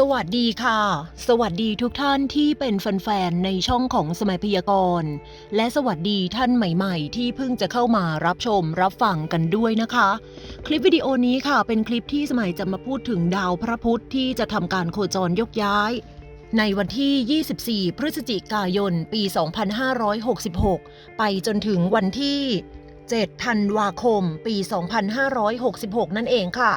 สวัสดีค่ะ สวัสดีทุกท่านที่เป็นแฟนๆในช่องของสมัยพยากรณ์ และสวัสดีท่านใหม่ๆ ที่เพิ่งจะเข้ามารับชมรับฟังกันด้วยนะคะ คลิปวิดีโอนี้ค่ะเป็นคลิปที่สมัยจะมาพูดถึงดาวพระพุธที่จะทำการโคจรยกย้าย ในวันที่ 24 พฤศจิกายน ปี 2566 ไปจนถึงวันที่ 7 ธันวาคม ปี 2566 นั่นเองค่ะ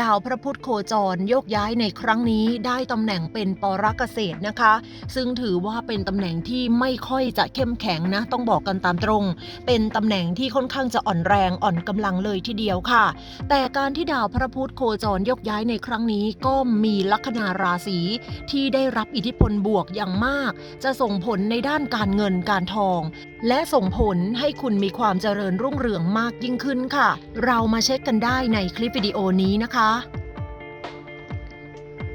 ดาวพระพุธโคจรโยกย้ายในครั้งนี้ได้ตำแหน่งเป็นปรกเกษตรนะคะ ซึ่งถือว่าเป็นตำแหน่งที่ไม่ค่อยจะเข้มแข็งนะ ต้องบอกกันตามตรง เป็นตำแหน่งที่ค่อนข้างจะอ่อนแรงอ่อนกำลังเลยทีเดียวค่ะ แต่การที่ดาวพระพุธโคจรยกย้ายในครั้งนี้ก็มีลัคนาราศีที่ได้รับอิทธิพลบวกอย่างมาก จะส่งผลในด้านการเงินการทอง และส่งผลให้คุณมีความเจริญรุ่งเรืองมากยิ่งขึ้นค่ะ เรามาเช็คกันได้ในคลิปวิดีโอนี้นะคะ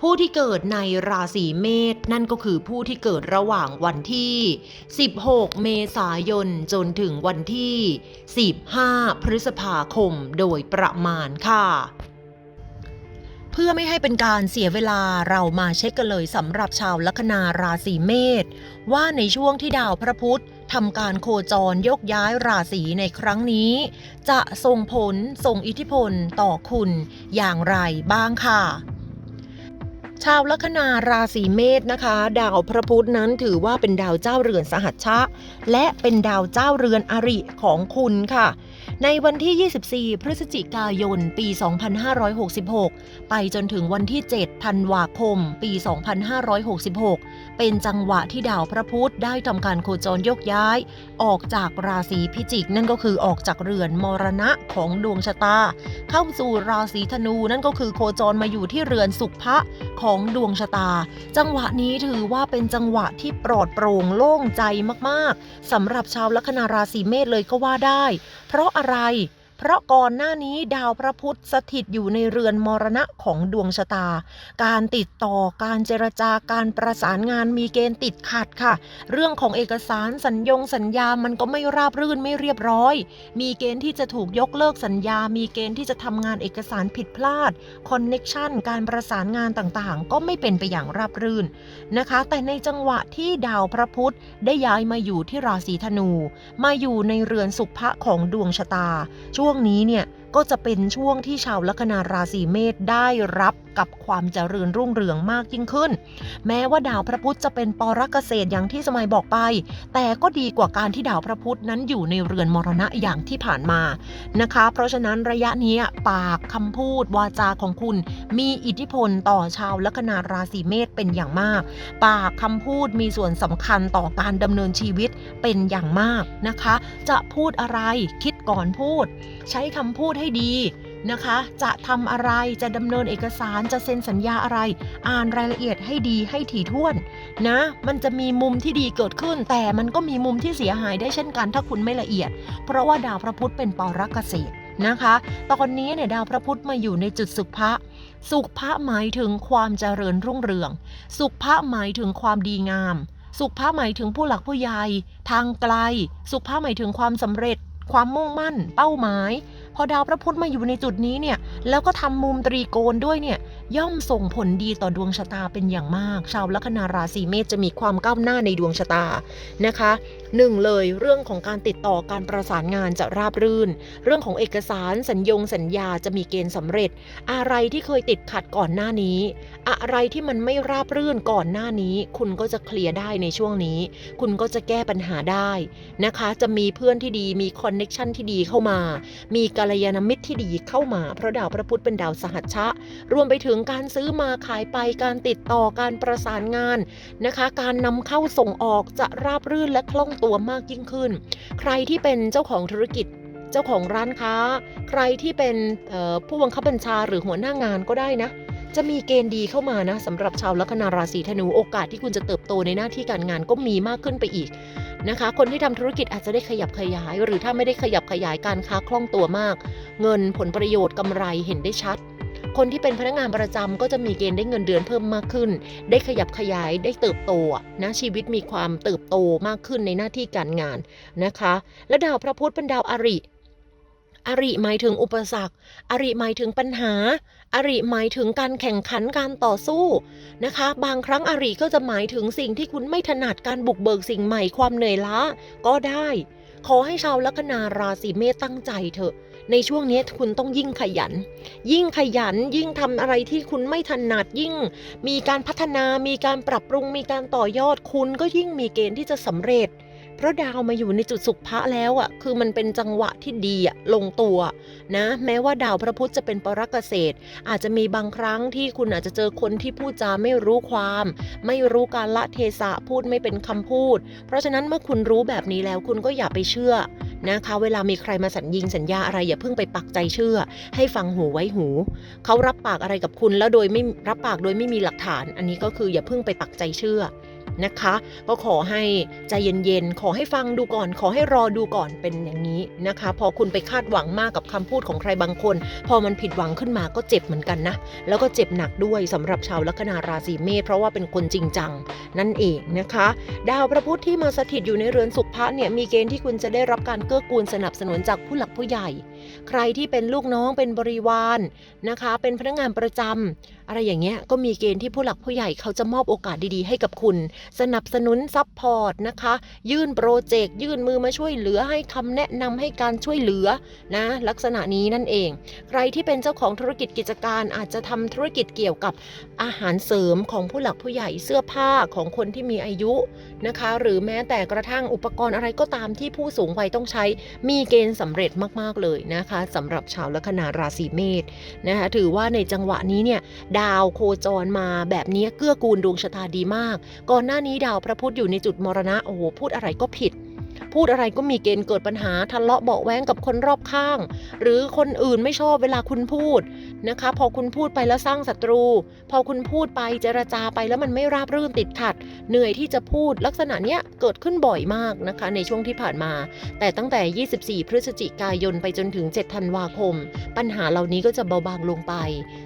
ผู้ที่เกิดในราศีเมษนั่นก็คือผู้ที่เกิดระหว่างวันที่ 16 เมษายนจนถึงวันที่ 15 พฤษภาคมโดยประมาณค่ะเพื่อไม่ให้เป็นการเสียเวลาเรามาเช็คกันเลยสำหรับชาวลัคนาราศีเมษว่าในช่วงที่ดาวพระพุธทำการโคจรยกย้ายราศีในครั้งนี้ จะส่งผลส่งอิทธิพลต่อคุณอย่างไรบ้างค่ะ ชาวลัคนาราศีเมษนะคะ ดาวพระพุธนั้นถือว่าเป็นดาวเจ้าเรือนสหัชชะ และเป็นดาวเจ้าเรือนอริของคุณค่ะ ในวันที่ 24 พฤศจิกายน ปี 2566 ไปจนถึงวันที่ 7 ธันวาคม ปี 2566 เป็นจังหวะที่ดาวพระพุธได้ทำการโคจรยกย้าย ออกจากราศีพิจิกนั่นก็คือออกจากเรือนมรณะของดวงชะตา เข้าสู่ราศีธนูนั่นก็คือโคจรมาอยู่ที่เรือนสุภะของดวงชะตา จังหวะนี้ถือว่าเป็นจังหวะที่ปลอดโปร่งโล่งใจมากๆสำหรับชาวลัคนาราศีเมษเลยก็ว่าได้ เพราะอะไร เพราะก่อนหน้านี้ดาวพระพุธสถิตอยู่ในเรือนมรณะของดวงชะตา การติดต่อการเจรจาการประสานงานมีเกณฑ์ติดขัดค่ะ เรื่องของเอกสารสัญญงสัญญามันก็ไม่ราบรื่นไม่เรียบร้อย มีเกณฑ์ที่จะถูกยกเลิกสัญญา มีเกณฑ์ที่จะทำงานเอกสารผิดพลาดคอนเน็กชันการประสานงานต่างๆ ก็ไม่เป็นไปอย่างราบรื่นนะคะ แต่ในจังหวะที่ดาวพระพุธได้ย้ายมาอยู่ที่ราศีธนู มาอยู่ในเรือนสุภะของดวงชะตาช่ววงนี้เนี่ยก็จะเป็นช่วงที่ชาวลัคนาราศีเมษได้รับกับความเจริญรุ่งเรืองมากยิ่งขึ้น แม้ว่าดาวพระพุธจะเป็นปรกเกษตรอย่างที่สมัยบอกไป แต่ก็ดีกว่าการที่ดาวพระพุธนั้นอยู่ในเรือนมรณะอย่างที่ผ่านมานะคะ เพราะฉะนั้นระยะนี้ปากคำพูดวาจาของคุณ มีอิทธิพลต่อชาวลัคนาราศีเมษเป็นอย่างมาก ปากคำพูดมีส่วนสำคัญต่อการดำเนินชีวิตเป็นอย่างมากนะคะ จะพูดอะไรคิดก่อนพูด ใช้คำพูดให้ดีนะคะ จะทำอะไรจะดำเนินเอกสารจะเซ็นสัญญาอะไร อ่านรายละเอียดให้ดีให้ถี่ถ้วนนะ มันจะมีมุมที่ดีเกิดขึ้น แต่มันก็มีมุมที่เสียหายได้เช่นกันถ้าคุณไม่ละเอียด เพราะว่าดาวพระพุธเป็นปรกเกษตรนะคะ ตอนนี้เนี่ยดาวพระพุธมาอยู่ในจุดสุภะสุภะหมายถึงความเจริญรุ่งเรือง สุภะหมายถึงความดีงาม สุภะหมายถึงผู้หลักผู้ใหญ่ทางไกล สุภะหมายถึงความสำเร็จ ความมุ่งมั่น เป้าหมาย พอดาวพระพุธมาอยู่ในจุดนี้เนี่ย แล้วก็ทำมุมตรีโกณด้วยเนี่ย ย่อมส่งผลดีต่อดวงชะตาเป็นอย่างมาก ชาวลัคนาราศีเมษจะมีความก้าวหน้าในดวงชะตานะคะหนึ่งเลยเรื่องของการติดต่อการประสานงานจะราบรื่น เรื่องของเอกสารสัญญงสัญญาจะมีเกณฑ์สำเร็จ อะไรที่เคยติดขัดก่อนหน้านี้ อะไรที่มันไม่ราบรื่นก่อนหน้านี้ คุณก็จะเคลียร์ได้ในช่วงนี้ คุณก็จะแก้ปัญหาได้นะคะ จะมีเพื่อนที่ดีมีคอนเน็ชันที่ดีเข้ามา มีกัลยาณมิตรที่ดีเข้ามา เพราะดาวพระพุธเป็นดาวสหัชชะ รวมไปถึงการซื้อมาขายไปการติดต่อการประสานงานนะคะ การนำเข้าส่งออกจะราบรื่นและคล่องตัวมากยิ่งขึ้น ใครที่เป็นเจ้าของธุรกิจเจ้าของร้านค้า ใครที่เป็นผู้บังคับบัญชาหรือหัวหน้างานก็ได้นะจะมีเกณฑ์ดีเข้ามานะสำหรับชาวลัคนาราศีธนูโอกาสที่คุณจะเติบโตในหน้าที่การงานก็มีมากขึ้นไปอีก นะคะ คนที่ทำธุรกิจอาจจะได้ขยับขยาย หรือถ้าไม่ได้ขยับขยายการค้าคล่องตัวมาก เงินผลประโยชน์กำไรเห็นได้ชัด คนที่เป็นพนักงานประจำก็จะมีเกณฑ์ได้เงินเดือนเพิ่มมากขึ้น ได้ขยับขยายได้เติบโตนะชีวิตมีความเติบโตมากขึ้นในหน้าที่การงานนะคะ และดาวพระพุธเป็นดาวอริ อริหมายถึงอุปสรรค อริหมายถึงปัญหา อริหมายถึงการแข่งขันการต่อสู้นะคะ บางครั้งอริก็จะหมายถึงสิ่งที่คุณไม่ถนัดการบุกเบิกสิ่งใหม่ความเหนื่อยล้าก็ได้ ขอให้ชาวลัคนาราศีเมษตั้งใจเถอะ ในช่วงนี้คุณต้องยิ่งขยัน ยิ่งขยันยิ่งทำอะไรที่คุณไม่ถนัดยิ่ง มีการพัฒนามีการปรับปรุงมีการต่อยอดคุณก็ยิ่งมีเกณฑ์ที่จะสำเร็จ เพราะดาวมาอยู่ในจุดสุขภะแล้วอะ คือมันเป็นจังหวะที่ดีอะลงตัวนะ แม้ว่าดาวพระพุธจะเป็นปรกเกษตร อาจจะมีบางครั้งที่คุณอาจจะเจอคนที่พูดจาไม่รู้ความ ไม่รู้การละเทศะพูดไม่เป็นคำพูด เพราะฉะนั้นเมื่อคุณรู้แบบนี้แล้วคุณก็อย่าไปเชื่อนะคะ เวลามีใครมาสัญญิงสัญญาอะไรอย่าเพิ่งไปปักใจเชื่อ ให้ฟังหูไว้หู เขารับปากอะไรกับคุณแล้วโดยไม่รับปากโดยไม่มีหลักฐาน อันนี้ก็คืออย่าเพิ่งไปปักใจเชื่อ นะคะ ก็ขอให้ใจเย็นๆ ขอให้ฟังดูก่อน ขอให้รอดูก่อนเป็นอย่างนี้นะคะ พอคุณไปคาดหวังมากกับคำพูดของใครบางคน พอมันผิดหวังขึ้นมาก็เจ็บเหมือนกันนะ แล้วก็เจ็บหนักด้วยสำหรับชาวลัคนาราศีเมษเพราะว่าเป็นคนจริงจังนั่นเองนะคะ ดาวพระพุธที่มาสถิตอยู่ในเรือนสุขภะเนี่ยมีเกณฑ์ที่คุณจะได้รับการเกื้อกูลสนับสนุนจากผู้หลักผู้ใหญ่ ใครที่เป็นลูกน้องเป็นบริวารนะคะ เป็นพนักงานประจำอะไรอย่างเงี้ยก็มีเกณฑ์ที่ผู้หลักผู้ใหญ่เขาจะมอบโอกาสดีๆ ให้กับคุณ สนับสนุนซัพพอร์ตนะคะ ยื่นโปรเจกต์ยื่นมือมาช่วยเหลือให้คำแนะนำให้การช่วยเหลือนะลักษณะนี้นั่นเอง ใครที่เป็นเจ้าของธุรกิจกิจการอาจจะทำธุรกิจเกี่ยวกับอาหารเสริมของผู้หลักผู้ใหญ่เสื้อผ้าของคนที่มีอายุนะคะ หรือแม้แต่กระทั่งอุปกรณ์อะไรก็ตามที่ผู้สูงวัยต้องใช้มีเกณฑ์สำเร็จมากๆเลยนะคะสำหรับชาวลัคนาราศีเมษนะคะถือว่าในจังหวะนี้เนี่ยดาวโคจรมาแบบนี้เกื้อกูลดวงชะตาดีมาก ก่อนหน้านี้ดาวพระพุธอยู่ในจุดมรณะโอ้โหพูดอะไรก็ผิด พูดอะไรก็มีเกณฑ์เกิดปัญหาทะเลาะเบาแว้งกับคนรอบข้าง หรือคนอื่นไม่ชอบเวลาคุณพูดนะคะ พอคุณพูดไปแล้วสร้างศัตรู พอคุณพูดไปเจรจาไปแล้วมันไม่ราบรื่นติดขัด เหนื่อยที่จะพูดลักษณะเนี้ยเกิดขึ้นบ่อยมากนะคะ ในช่วงที่ผ่านมา แต่ตั้งแต่ 24 พฤศจิกายนไปจนถึง 7 ธันวาคม ปัญหาเหล่านี้ก็จะเบาบางลงไป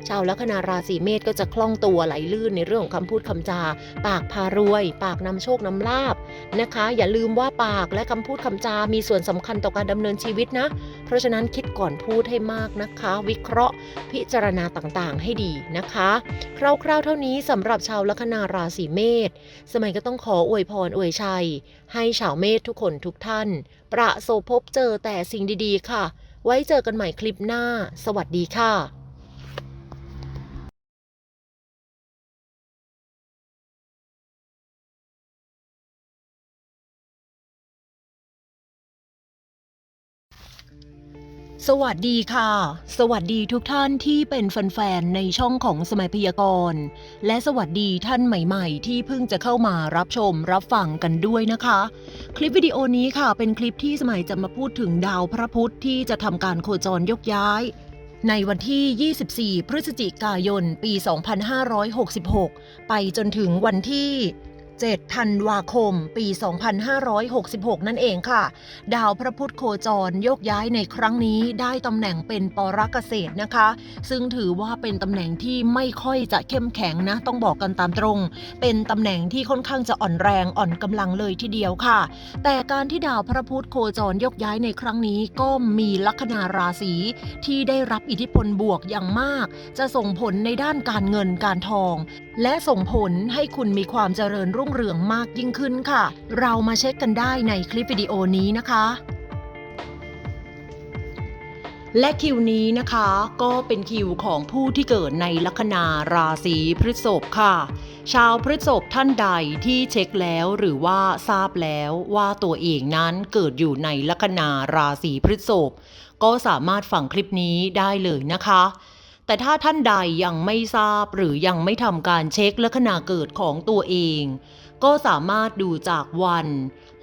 ชาวลัคนาราศีเมษก็จะคล่องตัวไหลลื่นในเรื่องของคำพูดคำจา ปากพารวย ปากนำโชคนำลาบนะคะ อย่าลืมว่าปากและคำพูดคำจา มีส่วนสำคัญต่อการดำเนินชีวิตนะ เพราะฉะนั้นคิดก่อนพูดให้มากนะคะ วิเคราะห์พิจารณาต่างๆ ให้ดีนะคะ คร่าวๆเท่านี้สำหรับชาวลัคนาราศีเมษสมัยก็ต้องขออวยพรอวยชัย ให้ชาวเมษทุกคนทุกท่าน ประสบพบเจอแต่สิ่งดีๆ ค่ะ ไว้เจอกันใหม่คลิปหน้า สวัสดีค่ะ สวัสดีค่ะ สวัสดีทุกท่านที่เป็นแฟนๆในช่องของสมัยพยากรณ์ และสวัสดีท่านใหม่ๆ ที่เพิ่งจะเข้ามารับชมรับฟังกันด้วยนะคะ คลิปวิดีโอนี้ค่ะเป็นคลิปที่สมัยจะมาพูดถึงดาวพระพุธที่จะทำการโคจรยกย้าย ในวันที่ 24 พฤศจิกายน ปี 2566 ไปจนถึงวันที่ 7 ธันวาคม ปี 2566 นั่นเองค่ะ ดาวพระพุธโคจรโยกย้ายในครั้งนี้ได้ตำแหน่งเป็นปรกเกษตรนะคะ ซึ่งถือว่าเป็นตำแหน่งที่ไม่ค่อยจะเข้มแข็งนะ ต้องบอกกันตามตรง เป็นตำแหน่งที่ค่อนข้างจะอ่อนแรงอ่อนกำลังเลยทีเดียวค่ะ แต่การที่ดาวพระพุธโคจรยกย้ายในครั้งนี้ก็มีลัคนาราศีที่ได้รับอิทธิพลบวกอย่างมาก จะส่งผลในด้านการเงินการทอง และส่งผลให้คุณมีความเจริญรุ่งเรืองมากยิ่งขึ้นค่ะ เรามาเช็คกันได้ในคลิปวิดีโอนี้นะคะ และคิวนี้นะคะก็เป็นคิวของผู้ที่เกิดในลัคนาราศีพฤษภค่ะ ชาวพฤษภท่านใดที่เช็คแล้วหรือว่าทราบแล้วว่าตัวเองนั้นเกิดอยู่ในลัคนาราศีพฤษภก็สามารถฟังคลิปนี้ได้เลยนะคะ แต่ถ้าท่านใดยังไม่ทราบหรือยังไม่ทำการเช็คลัคนาเกิดของตัวเอง ก็สามารถดูจากวัน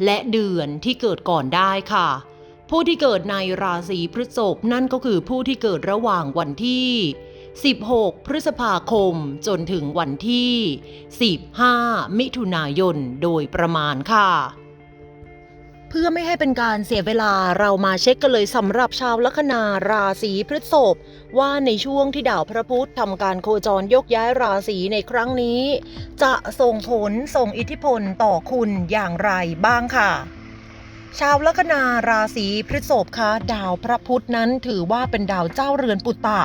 และเดือนที่เกิดก่อนได้ค่ะ ผู้ที่เกิดในราศีพฤษภนั่นก็คือผู้ที่เกิดระหว่างวันที่ 16 พฤษภาคมจนถึงวันที่ 15 มิถุนายนโดยประมาณค่ะ เพื่อไม่ให้เป็นการเสียเวลาเรามาเช็คกันเลยสำหรับชาวลัคนาราศีพฤษภว่าในช่วงที่ดาวพระพุธทำการโคจรยกย้ายราศีในครั้งนี้ จะส่งผลส่งอิทธิพลต่อคุณอย่างไรบ้างค่ะ ชาวลัคนาราศีพฤษภคะดาวพระพุธนั้นถือว่าเป็นดาวเจ้าเรือนปุตตะ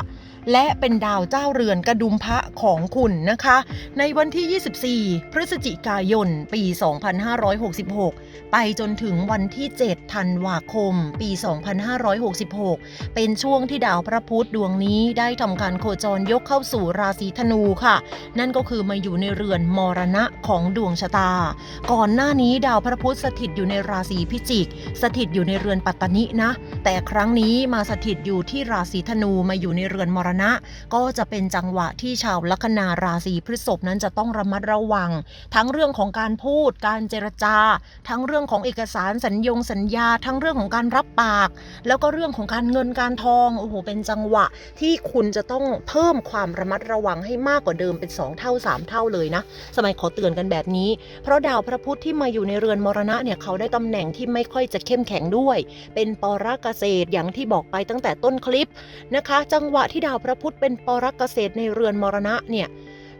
และเป็นดาวเจ้าเรือนกระดุมพระของคุณนะคะ ในวันที่ 24 พฤศจิกายน ปี 2566 ไปจนถึงวันที่ 7 ธันวาคม ปี 2566 เป็นช่วงที่ดาวพระพุธดวงนี้ได้ทำการโคจรยกเข้าสู่ราศีธนูค่ะ นั่นก็คือมาอยู่ในเรือนมรณะของดวงชะตา ก่อนหน้านี้ดาวพระพุธสถิตอยู่ในราศีพิจิก สถิตอยู่ในเรือนปัตตนินะ แต่ครั้งนี้มาสถิตอยู่ที่ราศีธนูมาอยู่ในเรือนมรณะ ก็จะเป็นจังหวะที่ชาวลัคนาราศีพฤษภนั้นจะต้องระมัดระวัง ทั้งเรื่องของการพูดการเจรจา ทั้งเรื่องของเอกสารสัญญงสัญญา ทั้งเรื่องของการรับปาก แล้วก็เรื่องของการเงินการทองโอ้โหเป็นจังหวะที่คุณจะต้องเพิ่มความระมัดระวังให้มากกว่าเดิมเป็น 2 เท่า 3 เท่าเลยนะ สมัยขอเตือนกันแบบนี้ เพราะดาวพระพุธที่มาอยู่ในเรือนมรณะเนี่ยเขาได้ตำแหน่งที่ไม่ค่อยจะเข้มแข็งด้วย เป็นปรกเกษตรอย่างที่บอกไปตั้งแต่ต้นคลิปนะคะ จังหวะที่ดาวพระพุธเป็นปรกเกษตรในเรือนมรณะเนี่ย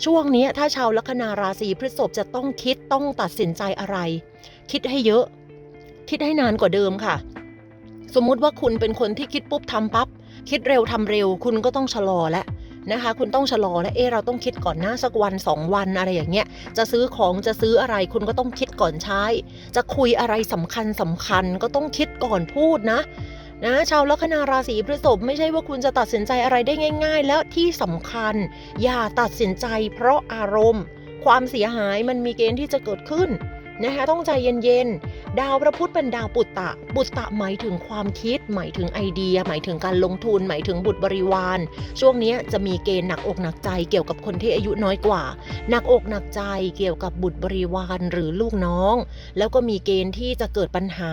ช่วงนี้ถ้าชาวลัคนาราศีพฤษภจะต้องคิดต้องตัดสินใจอะไร คิดให้เยอะ คิดให้นานกว่าเดิมค่ะ สมมุติว่าคุณเป็นคนที่คิดปุ๊บทำปั๊บคิดเร็วทำเร็ว คุณก็ต้องชะลอแล้วนะคะ คุณต้องชะลอและเอะเราต้องคิดก่อนหน้าสักวันสองวันอะไรอย่างเงี้ย จะซื้อของจะซื้ออะไรคุณก็ต้องคิดก่อนใช้ จะคุยอะไรสำคัญสำคัญก็ต้องคิดก่อนพูดนะนะชาวลัคนาราศีพฤษภไม่ใช่ว่าคุณจะตัดสินใจอะไรได้ง่าย ๆ แล้วที่สำคัญ อย่าตัดสินใจเพราะอารมณ์ ความเสียหายมันมีเกณฑ์ที่จะเกิดขึ้น นะคะต้องใจเย็นๆ ดาวพระพุธเป็นดาวปุตตะ ปุตตะหมายถึงความคิด หมายถึงไอเดีย หมายถึงการลงทุน หมายถึงบุตรบริวาร ช่วงนี้จะมีเกณฑ์หนักอกหนักใจเกี่ยวกับคนที่อายุน้อยกว่า หนักอกหนักใจเกี่ยวกับบุตรบริวารหรือลูกน้อง แล้วก็มีเกณฑ์ที่จะเกิดปัญหา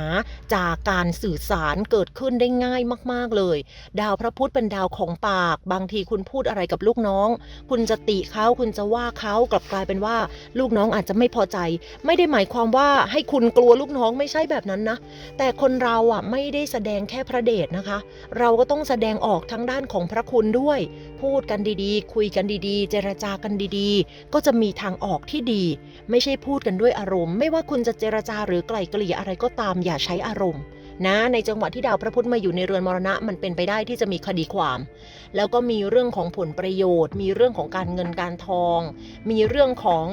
จากการสื่อสารเกิดขึ้นได้ง่ายมากๆเลย ดาวพระพุธเป็นดาวของปาก บางทีคุณพูดอะไรกับลูกน้อง คุณจะติเขาคุณจะว่าเขากลับกลายเป็นว่า ลูกน้องอาจจะไม่พอใจ ไม่ได้หมายความว่าให้คุณกลัวลูกน้องไม่ใช่แบบนั้นนะ แต่คนเราอะไม่ได้แสดงแค่พระเดชนะคะ เราก็ต้องแสดงออกทั้งด้านของพระคุณด้วย พูดกันดีๆ คุยกันดีๆ เจรจากันดีๆ ก็จะมีทางออกที่ดี ไม่ใช่พูดกันด้วยอารมณ์ ไม่ว่าคุณจะเจรจาหรือไกล่เกลี่ยอะไรก็ตามอย่าใช้อารมณ์ นะในจังหวะที่ดาวพระพุธมาอยู่ในเรือนมรณะมันเป็นไปได้ที่จะมีคดีความ แล้วก็มีเรื่องของผลประโยชน์ มีเรื่องของการเงินการทอง มีเรื่องของ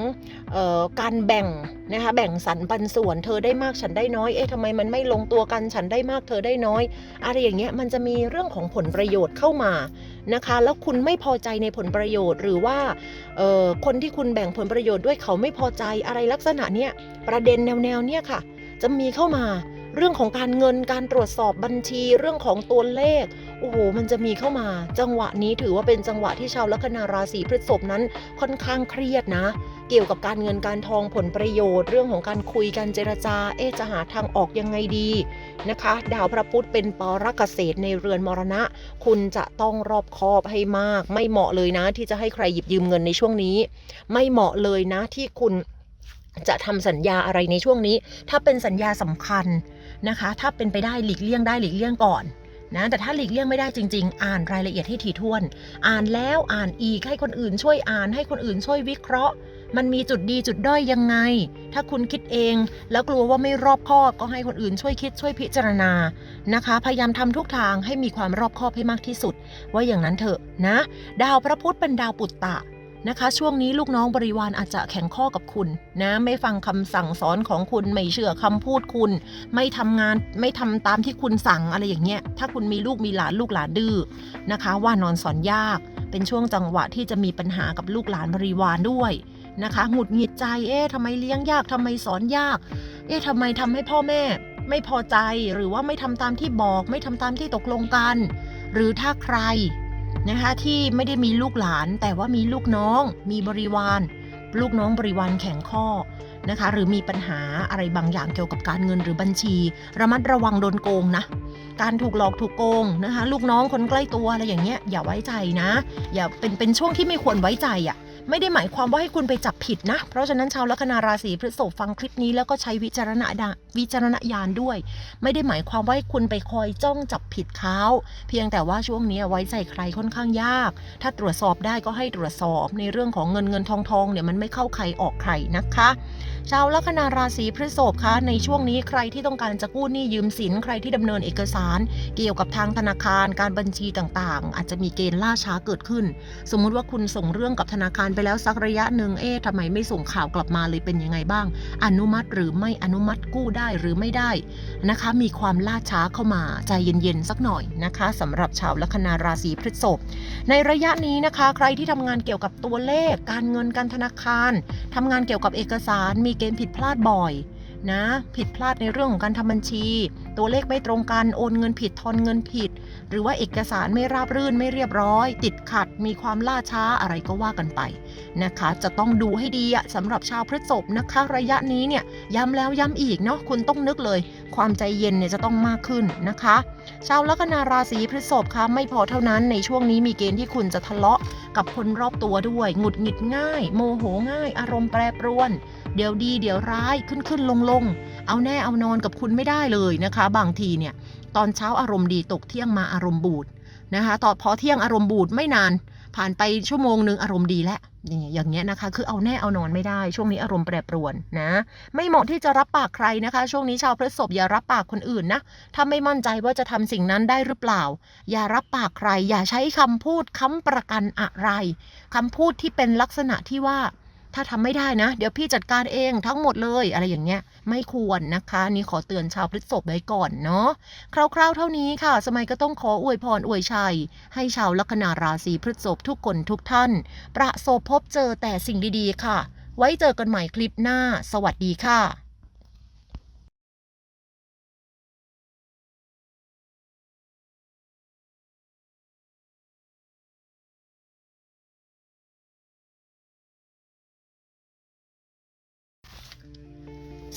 ออการแบ่งนะคะแบ่งสรรปันส่วนเธอได้มากฉันได้น้อยเอ๊ะทำไมมันไม่ลงตัวกันฉันได้มากเธอได้น้อย อะไรอย่างเงี้ยมันจะมีเรื่องของผลประโยชน์เข้ามานะคะ แล้วคุณไม่พอใจในผลประโยชน์ หรือว่าคนที่คุณแบ่งผลประโยชน์ด้วยเขาไม่พอใจอะไรลักษณะเนี้ยประเด็นแนวๆเนี้ยค่ะ จะมีเข้ามา เรื่องของการเงินการตรวจสอบบัญชีเรื่องของตัวเลขโอ้โหมันจะมีเข้ามา จังหวะนี้ถือว่าเป็นจังหวะที่ชาวลัคนาราศีพฤษภนั้นค่อนข้างเครียดนะ เกี่ยวกับการเงินการทองผลประโยชน์ เรื่องของการคุยกันเจรจา เอ๊ะจะหาทางออกยังไงดีนะคะ ดาวพระพุธเป็นปรกเกษตรในเรือนมรณะ คุณจะต้องรอบคอบให้มาก ไม่เหมาะเลยนะ ที่จะให้ใครหยิบยืมเงินในช่วงนี้ ไม่เหมาะเลยนะที่คุณจะทำสัญญาอะไรในช่วงนี้ ถ้าเป็นสัญญาสำคัญ นะคะ ถ้าเป็นไปได้หลีกเลี่ยงได้หลีกเลี่ยงก่อนนะแต่ถ้าหลีกเลี่ยงไม่ได้จริง ๆ อ่านรายละเอียดให้ถี่ถ้วน อ่านแล้วอ่านอีกให้คนอื่นช่วยอ่านให้คนอื่นช่วยวิเคราะห์ มันมีจุดดีจุดด้อยยังไง ถ้าคุณคิดเอง แล้วกลัวว่าไม่รอบคอบก็ให้คนอื่นช่วยคิดช่วยพิจารณานะคะ พยายามทำทุกทางให้มีความรอบคอบให้มากที่สุด ว่าอย่างนั้นเถอะนะ ดาวพระพุธเป็นดาวปุตตะ นะคะ ช่วงนี้ลูกน้องบริวารอาจจะแข็งข้อกับคุณนะไม่ฟังคำสั่งสอนของคุณไม่เชื่อคำพูดคุณ ไม่ทำงานไม่ทำตามที่คุณสั่งอะไรอย่างเงี้ยถ้าคุณมีลูกมีหลานลูกหลานดื้อนะคะ ว่านอนสอนยาก เป็นช่วงจังหวะที่จะมีปัญหากับลูกหลานบริวารด้วยนะคะหงุดหงิดใจเอ๊ะทำไมเลี้ยงยากทำไมสอนยาก เอ๊ะทำไมทำให้พ่อแม่ ไม่พอใจหรือว่าไม่ทำตามที่บอก ไม่ทำตามที่ตกลงกัน หรือถ้าใคร นะคะที่ไม่ได้มีลูกหลานแต่ว่ามีลูกน้อง มีบริวาร ลูกน้องบริวารแข็งข้อนะคะหรือมีปัญหาอะไรบางอย่างเกี่ยวกับการเงินหรือบัญชี ระมัดระวังโดนโกงนะ การถูกหลอกถูกโกงนะคะลูกน้องคนใกล้ตัวอะไรอย่างเงี้ยอย่าไว้ใจนะ อย่าเป็นเป็นช่วงที่ไม่ควรไว้ใจอะ่ะ ไม่ได้หมายความว่าให้คุณไปจับผิดนะ เพราะฉะนั้นชาวลัคนาราศีพฤษภฟังคลิปนี้แล้วก็ใช้วิจารณญาณวิจารณญาณด้วย ไม่ได้หมายความว่าให้คุณไปคอยจ้องจับผิดเขาเพียงแต่ว่าช่วงนี้ไว้ใจใครค่อนข้างยาก ถ้าตรวจสอบได้ก็ให้ตรวจสอบในเรื่องของเงินเงินทองทองเนี่ยมันไม่เข้าใครออกใครนะคะ ชาวลัคนาราศีพฤษภคะในช่วงนี้ใครที่ต้องการจะกู้หนี้ยืมสินใครที่ดำเนินเอกสาร เกี่ยวกับทางธนาคารการบัญชีต่างๆ อาจจะมีเกณฑ์ล่าช้าเกิดขึ้น สมมุติว่าคุณส่งเรื่องกับธนาคารไปแล้วสักระยะหนึ่งเอ๊ะทำไมไม่ส่งข่าวกลับมาเลยเป็นยังไงบ้าง อนุมัติหรือไม่อนุมัติกู้ได้หรือไม่ได้นะคะ มีความล่าช้าเข้ามาใจเย็นๆสักหน่อยนะคะสำหรับชาวลัคนาราศีพฤษภในระยะนี้นะคะ ใครที่ทำงานเกี่ยวกับตัวเลข การเงินการธนาคารทำงานเกี่ยวกับเอกสารมีเกณฑ์ผิดพลาดบ่อยนะผิดพลาดในเรื่องของการทำบัญชี ตัวเลขไม่ตรงกันโอนเงินผิดทอนเงินผิด หรือว่าเอกสารไม่ราบรื่นไม่เรียบร้อย ติดขัด มีความล่าช้าอะไรก็ว่ากันไปนะคะ จะต้องดูให้ดีอะสำหรับชาวพฤษภนะคะ ระยะนี้เนี่ยย้ำแล้วย้ำอีกเนาะคุณต้องนึกเลย ความใจเย็นเนี่ยจะต้องมากขึ้นนะคะ ชาวลัคนาราศีพฤษภคะไม่พอเท่านั้นในช่วงนี้มีเกณฑ์ที่คุณจะทะเลาะกับคนรอบตัวด้วย หงุดหงิดง่าย โมโหง่าย อารมณ์แปรปรวน เดี๋ยวดีเดี๋ยวร้ายขึ้นขึ้นลงลงเอาแน่เอานอนกับคุณไม่ได้เลยนะคะ บางทีเนี่ย ตอนเช้าอารมณ์ดีตกเที่ยงมาอารมณ์บูดนะคะตอนพอเที่ยงอารมณ์บูดไม่นาน ผ่านไปชั่วโมงหนึ่งอารมณ์ดีแล้วนี่อย่างเงี้ยนะคะ คือเอาแน่เอานอนไม่ได้ช่วงนี้อารมณ์แปรปรวนนะ ไม่เหมาะที่จะรับปากใครนะคะ ช่วงนี้ชาวพฤษภอย่ารับปากคนอื่นนะถ้าไม่มั่นใจว่าจะทำสิ่งนั้นได้หรือเปล่า อย่ารับปากใคร อย่าใช้คำพูดค้ำประกันอะไรคำพูดที่เป็นลักษณะที่ว่า ถ้าทำไม่ได้นะ เดี๋ยวพี่จัดการเองทั้งหมดเลย อะไรอย่างเงี้ย ไม่ควรนะคะนี่ขอเตือนชาวพฤษภไว้ก่อนเนาะคร่าวๆ เท่านี้ค่ะ สมัยก็ต้องขออวยพรอวยชัย ให้ชาวลัคนาราศีพฤษภทุกคนทุกท่าน ประสบพบเจอแต่สิ่งดีๆ ค่ะ ไว้เจอกันใหม่คลิปหน้า สวัสดีค่ะ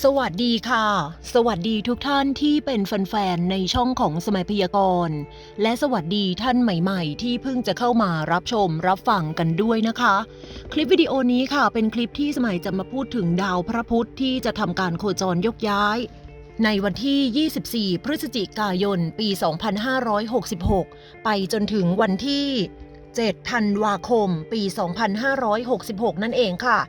สวัสดีค่ะ สวัสดีทุกท่านที่เป็นแฟนๆในช่องของสมัยพยากรณ์ และสวัสดีท่านใหม่ๆ ที่เพิ่งจะเข้ามารับชมรับฟังกันด้วยนะคะ คลิปวิดีโอนี้ค่ะ เป็นคลิปที่สมัยจะมาพูดถึงดาวพระพุธที่จะทำการโคจรยกย้าย ในวันที่ 24 พฤศจิกายน ปี 2566 ไปจนถึงวันที่ 7 ธันวาคม ปี 2566 นั่นเองค่ะ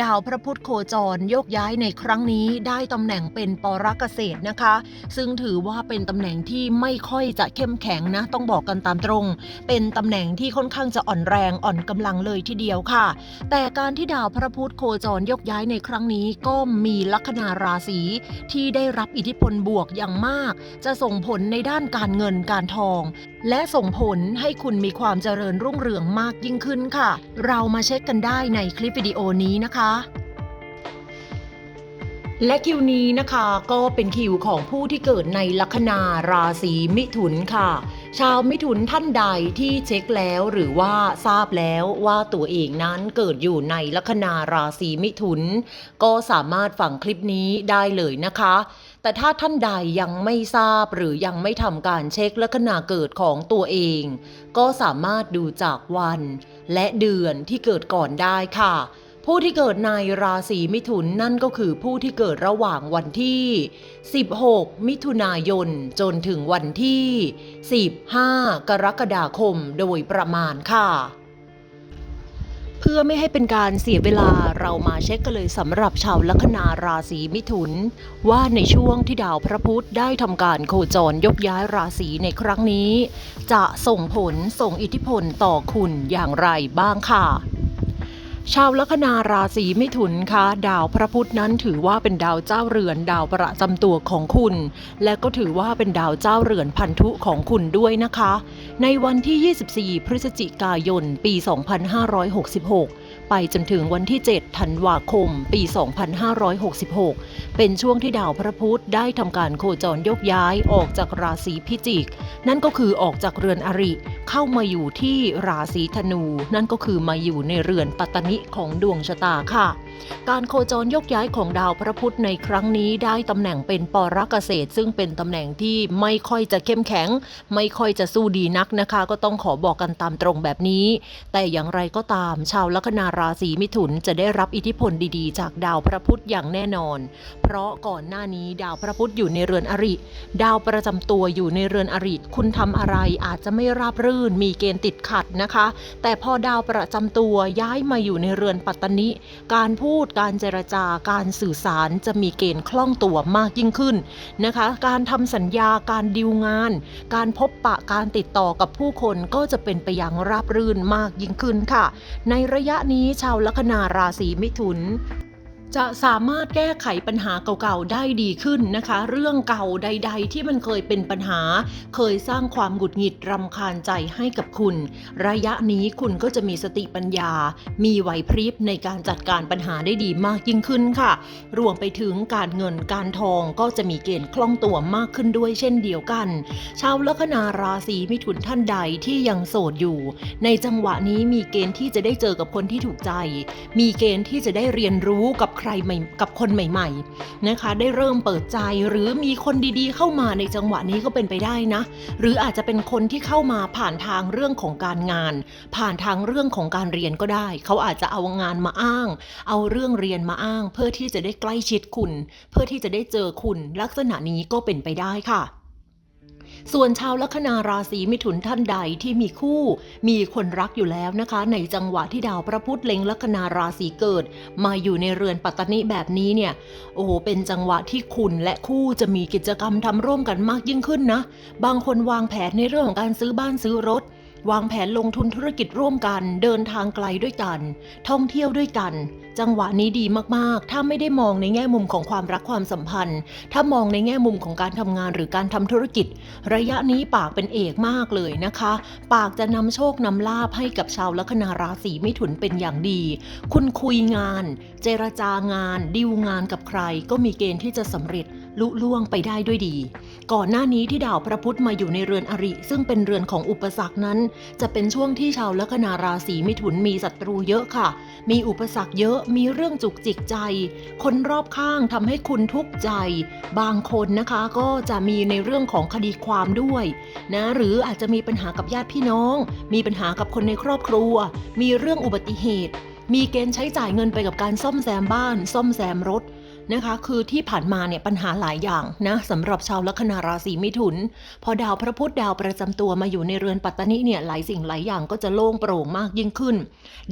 ดาวพระพุธโคจรโยกย้ายในครั้งนี้ได้ตำแหน่งเป็นปรกเกษตรนะคะ ซึ่งถือว่าเป็นตำแหน่งที่ไม่ค่อยจะเข้มแข็งนะ ต้องบอกกันตามตรง เป็นตำแหน่งที่ค่อนข้างจะอ่อนแรงอ่อนกำลังเลยทีเดียวค่ะ แต่การที่ดาวพระพุธโคจรยกย้ายในครั้งนี้ก็มีลัคนาราศีที่ได้รับอิทธิพลบวกอย่างมาก จะส่งผลในด้านการเงินการทองและส่งผลให้คุณมีความเจริญรุ่งเรืองมากยิ่งขึ้นค่ะ เรามาเช็คกันได้ในคลิปวิดีโอนี้นะคะและคิวนี้นะคะก็เป็นคิวของผู้ที่เกิดในลัคนาราศีมิถุนค่ะ ชาวมิถุนท่านใดที่เช็คแล้วหรือว่าทราบแล้วว่าตัวเองนั้นเกิดอยู่ในลัคนาราศีมิถุน ก็สามารถฟังคลิปนี้ได้เลยนะคะ แต่ถ้าท่านใดยังไม่ทราบหรือยังไม่ทำการเช็คลัคนาเกิดของตัวเอง ก็สามารถดูจากวัน และเดือนที่เกิดก่อนได้ค่ะ ผู้ที่เกิดในราศีมิถุนนั่นก็คือผู้ที่เกิดระหว่างวันที่ 16 มิถุนายน จนถึงวันที่ 15 กรกฎาคมโดยประมาณค่ะ เพื่อไม่ให้เป็นการเสียเวลาเรามาเช็คกันเลยสำหรับชาวลัคนาราศีมิถุน ว่าในช่วงที่ดาวพระพุธได้ทำการโคจรยกย้ายราศีในครั้งนี้ จะส่งผลส่งอิทธิพลต่อคุณอย่างไรบ้างค่ะ ชาวลัคนาราศีมิถุนคะดาวพระพุธนั้นถือว่าเป็นดาวเจ้าเรือนดาวประจำตัวของคุณ และก็ถือว่าเป็นดาวเจ้าเรือนพันธุของคุณด้วยนะคะ ในวันที่ 24 พฤศจิกายน ปี 2566 ไปจนถึงวันที่ 7 ธันวาคม ปี 2566 เป็นช่วงที่ดาวพระพุธได้ทำการโคจรยกย้ายออกจากราศีพิจิก นั่นก็คือออกจากเรือนอริ เข้ามาอยู่ที่ราศีธนู นั่นก็คือมาอยู่ในเรือนปัตตนิของดวงชะตาค่ะ การโคจรยกย้ายของดาวพระพุธในครั้งนี้ได้ตำแหน่งเป็นปรเกษตร ซึ่งเป็นตำแหน่งที่ไม่ค่อยจะเข้มแข็ง ไม่ค่อยจะสู้ดีนักนะคะ ก็ต้องขอบอกกันตามตรงแบบนี้ แต่อย่างไรก็ตาม ชาวลัคนาราศีมิถุนจะได้รับอิทธิพลดีๆ จากดาวพระพุธอย่างแน่นอน เพราะก่อนหน้านี้ดาวพระพุธอยู่ในเรือนอริ ดาวประจำตัวอยู่ในเรือนอริ คุณทำอะไรอาจจะไม่ราบรื่น มีเกณฑ์ติดขัดนะคะ แต่พอดาวประจำตัวย้ายมาอยู่ในเรือนปัตตนิการพูดูด การเจรจาการสื่อสารจะมีเกณฑ์คล่องตัวมากยิ่งขึ้นนะคะ การทำสัญญาการดิวงาน การพบปะการติดต่อกับผู้คนก็จะเป็นไปอย่างราบรื่นมากยิ่งขึ้นค่ะ ในระยะนี้ชาวลัคนาราศีมิถุน จะสามารถแก้ไขปัญหาเก่าๆได้ดีขึ้นนะคะ เรื่องเก่าใด ๆ ที่มันเคยเป็นปัญหา เคยสร้างความหงุดหงิดรำคาญใจให้กับคุณ ระยะนี้คุณก็จะมีสติปัญญา มีไหวพริบในการจัดการปัญหาได้ดีมากยิ่งขึ้นค่ะ รวมไปถึงการเงินการทองก็จะมีเกณฑ์คล่องตัวมากขึ้นด้วยเช่นเดียวกัน ชาวลัคนาราศีมิถุนท่านใดที่ยังโสดอยู่ ในจังหวะนี้มีเกณฑ์ที่จะได้เจอกับคนที่ถูกใจ มีเกณฑ์ที่จะได้เรียนรู้กับใครใหม่กับคนใหม่ ๆนะคะ ได้เริ่มเปิดใจหรือมีคนดีๆ เข้ามาในจังหวะนี้ก็เป็นไปได้นะ หรืออาจจะเป็นคนที่เข้ามาผ่านทางเรื่องของการงาน ผ่านทางเรื่องของการเรียนก็ได้ เขาอาจจะเอางานมาอ้าง เอาเรื่องเรียนมาอ้าง เพื่อที่จะได้ใกล้ชิดคุณ เพื่อที่จะได้เจอคุณ ลักษณะนี้ก็เป็นไปได้ค่ะ ส่วนชาวลัคนาราศีมิถุนท่านใดที่มีคู่ มีคนรักอยู่แล้วนะคะ ในจังหวะที่ดาวพระพุธเล็งลัคนาราศีเกิด มาอยู่ในเรือนปัตตนิแบบนี้เนี่ยโอ้โหเป็นจังหวะที่คุณและคู่จะมีกิจกรรมทำร่วมกันมากยิ่งขึ้นนะ บางคนวางแผนในเรื่องของการซื้อบ้านซื้อรถ วางแผนลงทุนธุรกิจร่วมกัน เดินทางไกลด้วยกัน ท่องเที่ยวด้วยกัน จังหวะนี้ดีมากๆ ถ้าไม่ได้มองในแง่มุมของความรักความสัมพันธ์ ถ้ามองในแง่มุมของการทำงานหรือการทำธุรกิจ ระยะนี้ปากเป็นเอกมากเลยนะคะ ปากจะนำโชคนำลาภให้กับชาวลัคนาราศีมิถุนเป็นอย่างดี คุณคุยงาน เจรจางาน ดิวงานกับใคร ก็มีเกณฑ์ที่จะสำเร็จลุล่วงไปได้ด้วยดี ก่อนหน้านี้ที่ดาวพระพุธมาอยู่ในเรือนอริ ซึ่งเป็นเรือนของอุปสรรคนั้นจะเป็นช่วงที่ชาวลัคนาราศีมิถุนมีศัตรูเยอะค่ะ มีอุปสรรคเยอะมีเรื่องจุกจิกใจ คนรอบข้างทำให้คุณทุกข์ใจ บางคนนะคะก็จะมีในเรื่องของคดีความด้วยนะหรืออาจจะมีปัญหากับญาติพี่น้อง มีปัญหากับคนในครอบครัว มีเรื่องอุบัติเหตุ มีเกณฑ์ใช้จ่ายเงินไปกับการซ่อมแซมบ้าน ซ่อมแซมรถ นะคะ คือที่ผ่านมาเนี่ยปัญหาหลายอย่างนะสำหรับชาวลัคนาราศีมิถุน พอดาวพระพุธดาวประจำตัวมาอยู่ในเรือนปัตตนิเนี่ยหลายสิ่งหลายอย่างก็จะโล่งโปร่งมากยิ่งขึ้น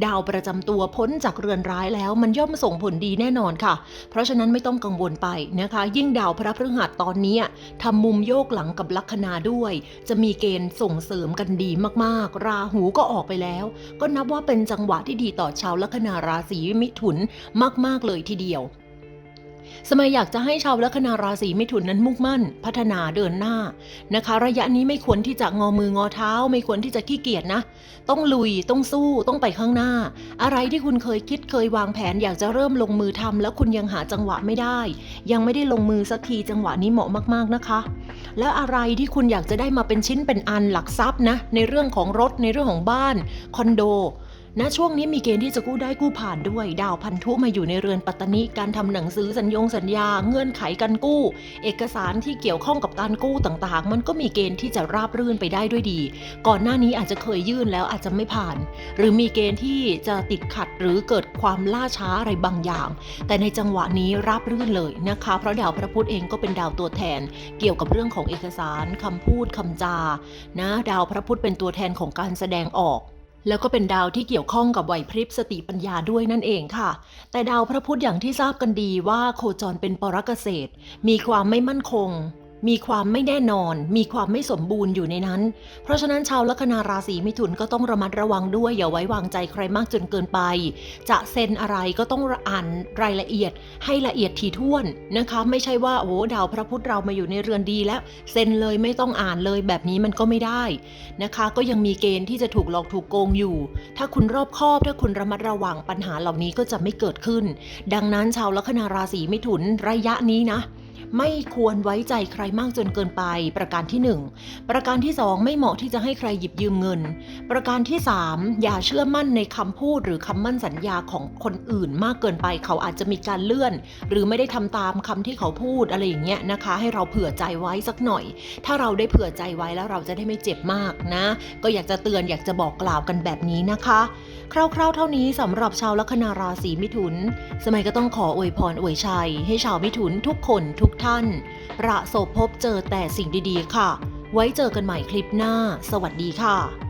ดาวประจำตัวพ้นจากเรือนร้ายแล้วมันย่อมส่งผลดีแน่นอนค่ะ เพราะฉะนั้นไม่ต้องกังวลไปนะคะ ยิ่งดาวพระพฤหัสตอนนี้ทำมุมโยกหลังกับลัคนาด้วย จะมีเกณฑ์ส่งเสริมกันดีมากๆ ราหูก็ออกไปแล้ว ก็นับว่าเป็นจังหวะที่ดีต่อชาวลัคนาราศีมิถุนมาก ๆ เลยทีเดียว สมัยอยากจะให้ชาวลัคนาราศีมิถุนนั้นมุ่งมั่น พัฒนาเดินหน้านะคะ ระยะนี้ไม่ควรที่จะงอมืองอเท้า ไม่ควรที่จะขี้เกียจนะ ต้องลุยต้องสู้ต้องไปข้างหน้า อะไรที่คุณเคยคิดเคยวางแผนอยากจะเริ่มลงมือทำแล้วคุณยังหาจังหวะไม่ได้ ยังไม่ได้ลงมือสักทีจังหวะนี้เหมาะมากๆนะคะ แล้วอะไรที่คุณอยากจะได้มาเป็นชิ้นเป็นอันหลักทรัพย์นะในเรื่องของรถในเรื่องของบ้านคอนโด ณช่วงนี้มีเกณฑ์ที่จะกู้ได้กู้ผ่านด้วย ดาวพันธุมาอยู่ในเรือนปัตตนิการทำหนังสือสัญญงสัญญา เงื่อนไขการกู้ เอกสารที่เกี่ยวข้องกับการกู้ต่างๆ มันก็มีเกณฑ์ที่จะราบรื่นไปได้ด้วยดี ก่อนหน้านี้อาจจะเคยยื่นแล้วอาจจะไม่ผ่าน หรือมีเกณฑ์ที่จะติดขัดหรือเกิดความล่าช้าอะไรบางอย่าง แต่ในจังหวะนี้ราบรื่นเลยนะคะ เพราะดาวพระพุธเองก็เป็นดาวตัวแทน เกี่ยวกับเรื่องของเอกสารคำพูดคำจา นะ ดาวพระพุธเป็นตัวแทนของการแสดงออก แล้วก็เป็นดาวที่เกี่ยวข้องกับไหวพริบสติปัญญาด้วยนั่นเองค่ะ แต่ดาวพระพุธอย่างที่ทราบกันดีว่าโคจรเป็นปรกเกษตร มีความไม่มั่นคง มีความไม่แน่นอน มีความไม่สมบูรณ์อยู่ในนั้น เพราะฉะนั้นชาวลัคนาราศีมิถุนก็ต้องระมัดระวังด้วย อย่าไว้วางใจใครมากจนเกินไป จะเซ็นอะไรก็ต้องอ่านรายละเอียด ให้ละเอียดถี่ถ้วนนะคะ ไม่ใช่ว่าโอ้ดาวพระพุธเรามาอยู่ในเรือนดีแล้ว เซ็นเลยไม่ต้องอ่านเลยแบบนี้มันก็ไม่ได้นะคะ ก็ยังมีเกณฑ์ที่จะถูกหลอกถูกโกงอยู่ ถ้าคุณรอบคอบถ้าคุณระมัดระวังปัญหาเหล่านี้ก็จะไม่เกิดขึ้น ดังนั้นชาวลัคนาราศีมิถุนระยะนี้นะ ไม่ควรไว้ใจใครมากจนเกินไป ประการที่หนึ่งประการที่สองไม่เหมาะที่จะให้ใครหยิบยืมเงิน ประการที่สามอย่าเชื่อมั่นในคำพูดหรือคำมั่นสัญญาของคนอื่นมากเกินไป เขาอาจจะมีการเลื่อน หรือไม่ได้ทำตามคำที่เขาพูดอะไรอย่างเงี้ยนะคะ ให้เราเผื่อใจไว้สักหน่อย ถ้าเราได้เผื่อใจไว้แล้วเราจะได้ไม่เจ็บมากนะ ก็อยากจะเตือนอยากจะบอกกล่าวกันแบบนี้นะคะ คร่าวๆ เท่านี้สำหรับชาวลัคนาราศีมิถุน สมัยก็ต้องขออวยพรอวยชัย ให้ชาวมิถุนทุกคนทุกท่าน ประสบพบเจอแต่สิ่งดีๆ ค่ะ ไว้เจอกันใหม่คลิปหน้า สวัสดีค่ะ